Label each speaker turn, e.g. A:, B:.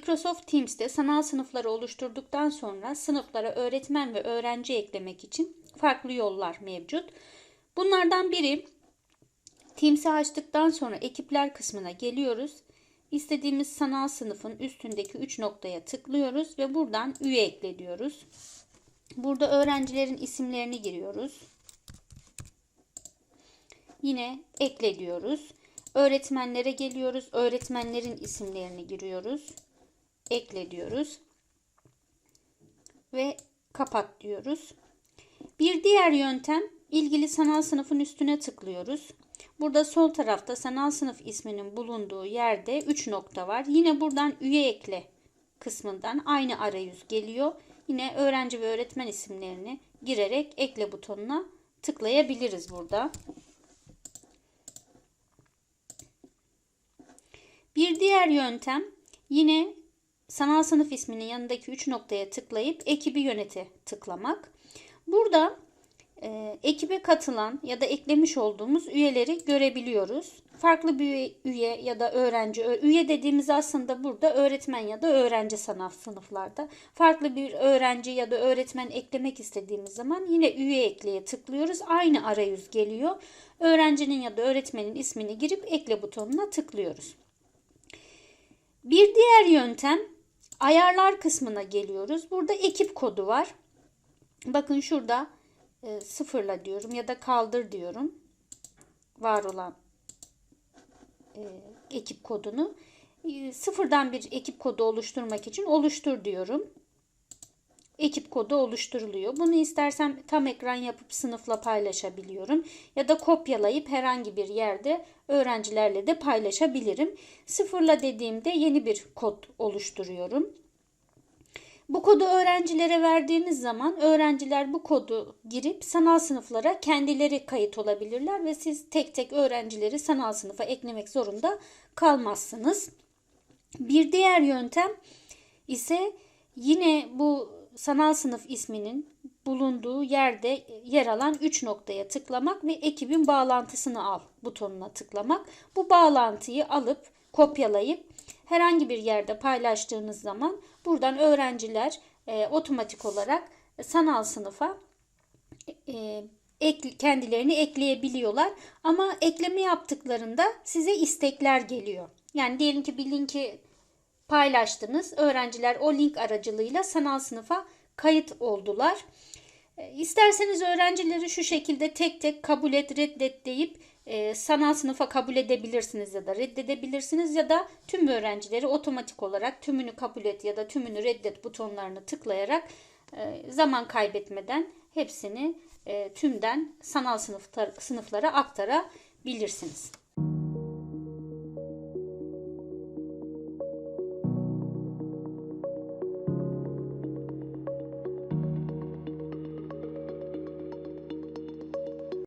A: Microsoft Teams'te sanal sınıfları oluşturduktan sonra sınıflara öğretmen ve öğrenci eklemek için farklı yollar mevcut. Bunlardan biri Teams'i açtıktan sonra ekipler kısmına geliyoruz. İstediğimiz sanal sınıfın üstündeki 3 noktaya tıklıyoruz ve buradan üye ekle diyoruz. Burada öğrencilerin isimlerini giriyoruz. Yine ekle diyoruz. Öğretmenlere geliyoruz. Öğretmenlerin isimlerini giriyoruz. Ekle diyoruz. Ve kapat diyoruz. Bir diğer yöntem ilgili sanal sınıfın üstüne tıklıyoruz. Burada sol tarafta sanal sınıf isminin bulunduğu yerde 3 nokta var. Yine buradan üye ekle kısmından aynı arayüz geliyor. Yine öğrenci ve öğretmen isimlerini girerek ekle butonuna tıklayabiliriz burada. Bir diğer yöntem yine sanal sınıf isminin yanındaki 3 noktaya tıklayıp ekibi yönete tıklamak. Burada e, ekibe katılan ya da eklemiş olduğumuz üyeleri görebiliyoruz. Farklı bir üye, ya da öğrenci, üye dediğimiz aslında burada öğretmen ya da öğrenci sanat sınıflarda. Farklı bir öğrenci ya da öğretmen eklemek istediğimiz zaman yine üye ekleye tıklıyoruz. Aynı arayüz geliyor. Öğrencinin ya da öğretmenin ismini girip ekle butonuna tıklıyoruz. Bir diğer yöntem ayarlar kısmına geliyoruz. Burada ekip kodu var. Bakın şurada e, sıfırla diyorum ya da kaldır diyorum. Var olan e, ekip kodunu. E, sıfırdan bir ekip kodu oluşturmak için oluştur diyorum. Ekip kodu oluşturuluyor. Bunu istersem tam ekran yapıp sınıfla paylaşabiliyorum. Ya da kopyalayıp herhangi bir yerde öğrencilerle de paylaşabilirim. Sıfırla dediğimde yeni bir kod oluşturuyorum. Bu kodu öğrencilere verdiğiniz zaman öğrenciler bu kodu girip sanal sınıflara kendileri kayıt olabilirler ve siz tek tek öğrencileri sanal sınıfa eklemek zorunda kalmazsınız. Bir diğer yöntem ise yine bu sanal sınıf isminin bulunduğu yerde yer alan 3 noktaya tıklamak ve ekibin bağlantısını al butonuna tıklamak. Bu bağlantıyı alıp kopyalayıp herhangi bir yerde paylaştığınız zaman buradan öğrenciler e, otomatik olarak sanal sınıfa e, ek, kendilerini ekleyebiliyorlar. Ama ekleme yaptıklarında size istekler geliyor. Yani diyelim ki bir linki paylaştınız. Öğrenciler o link aracılığıyla sanal sınıfa kayıt oldular. E, isterseniz öğrencileri şu şekilde tek tek kabul et, reddet deyip e, sanal sınıfa kabul edebilirsiniz ya da reddedebilirsiniz ya da tüm öğrencileri otomatik olarak tümünü kabul et ya da tümünü reddet butonlarını tıklayarak e, zaman kaybetmeden hepsini tümden sanal sınıf, sınıflara aktarabilirsiniz.